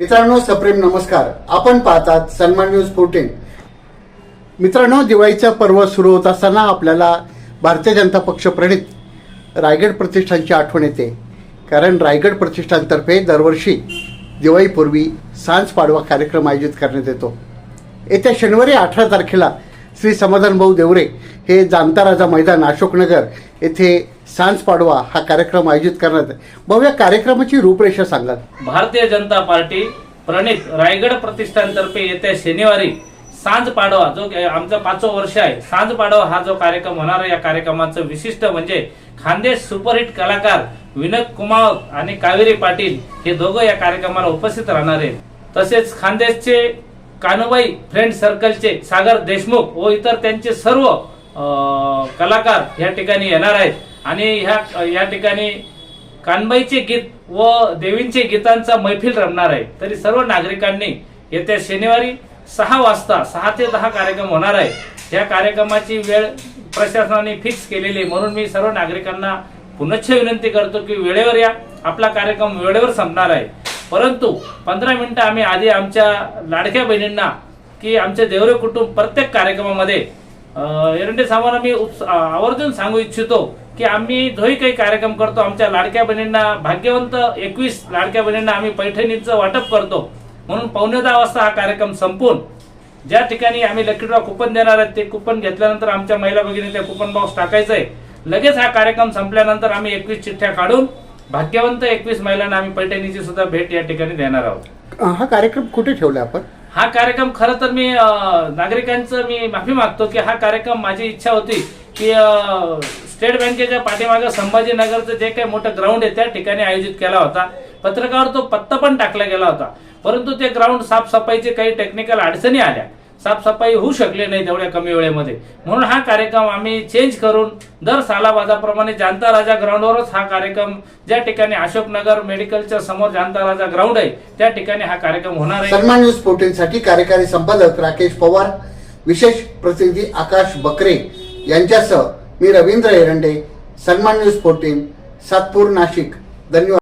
मित्रांनो सप्रेम नमस्कार. आपण पाहतात सन्मान न्यूज फोर्टीन मित्रांनो दिवाळीचा पर्व सुरू होत असताना आपल्याला भारतीय जनता पक्ष प्रणित रायगड प्रतिष्ठानची आठवण येते. कारण रायगड प्रतिष्ठानतर्फे दरवर्षी दिवाळीपूर्वी सांज पाडवा कार्यक्रम आयोजित करण्यात येतो. येत्या शनिवारी अठरा तारखेला श्री समाधान भाऊ देवरे हे जाणता राजा मैदान अशोकनगर येथे सांज पाडवा हा कार्यक्रम आयोजित करण्यात भाऊ या कार्यक्रमाची रूपरेषा सांगा. भारतीय जनता पार्टी प्रणित रायगड प्रतिष्ठानतर्फे येत्या शनिवारी सांज पाडवा जो आमचा पाचवं वर्ष आहे सांज पाडवा हा जो कार्यक्रम होणार आहे या कार्यक्रमाचं विशिष्ट म्हणजे खानदेश सुपरहिट कलाकार विनोद कुमार आणि कावेरी पाटील हे दोघं या कार्यक्रमाला उपस्थित राहणार आहेत. तसेच खानदेशचे कानुबाई फ्रेंड सर्कलचे सागर देशमुख व इतर त्यांचे सर्व कलाकार या ठिकाणी येणार आहेत. आणि ह्या या ठिकाणी कानबाईचे गीत व देवींचे गीतांचा मैफिल रमणार आहे. तरी सर्व नागरिकांनी येत्या शनिवारी सहा वाजता सहा ते दहा कार्यक्रम होणार आहे. या कार्यक्रमाची वेळ प्रशासनाने फिक्स केलेली म्हणून मी सर्व नागरिकांना पुनश्च विनंती करतो की वेळेवर या. आपला कार्यक्रम वेळेवर संपणार आहे. परंतु पंधरा मिनिटं आम्ही आधी आमच्या लाडक्या बहिणींना की आमचे देवरे कुटुंब प्रत्येक कार्यक्रमामध्ये एरंडे साहेबांना मी आवर्जून सांगू इच्छितो की आम्ही जोही काही कार्यक्रम करतो आमच्या लाडक्या बहिणींना भाग्यवंत एकवीस लाडक्या बहिणींना आम्ही पैठणीचं वाटप करतो. म्हणून पावणे दहा वाजता हा कार्यक्रम संपून ज्या ठिकाणी आम्ही लकी ड्रॉ कुपन देणार आहेत ते कुपन घेतल्यानंतर आमच्या महिला भगिनी त्या कुपन बॉक्स टाकायचं आहे लगेच हा कार्यक्रम संपल्यानंतर आम्ही एकवीस चिठ्ठ्या काढून भाग्यवंत एकवीस महिलांना आम्ही पैठणीची सुद्धा भेट या ठिकाणी देणार आहोत. हा कार्यक्रम कुठे ठेवला आपण? हा कार्यक्रम खरं तर मी नागरिकांचं मी माफी मागतो की हा कार्यक्रम माझी इच्छा होती की स्टेट बँकेच्या पाठीमागं संभाजीनगरचं जे काही मोठं ग्राउंड आहे त्या ठिकाणी आयोजित केला होता. पत्रकावर तो पत्ता पण टाकला गेला होता. परंतु ते ग्राउंड साफसफाईचे काही टेक्निकल अडचणी आल्या. साफसफाई होऊ शकली नाही तेवढ्या कमी वेळेमध्ये. म्हणून हा कार्यक्रम आम्ही चेंज करून दर सालाबाजाप्रमाणे जानता राजा ग्राउंडवरच हा कार्यक्रम ज्या ठिकाणी अशोकनगर मेडिकलच्या समोर जानता राजा ग्राउंड आहे त्या ठिकाणी हा कार्यक्रम होणार आहे. सन्मान न्यूज फोर्टीनसाठी कार्यकारी संपादक राकेश पवार विशेष प्रतिनिधी आकाश बकरे यांच्यासह मी रवींद्र एरंडे सन्मान न्यूज फोर्टीन सातपूर नाशिक. धन्यवाद.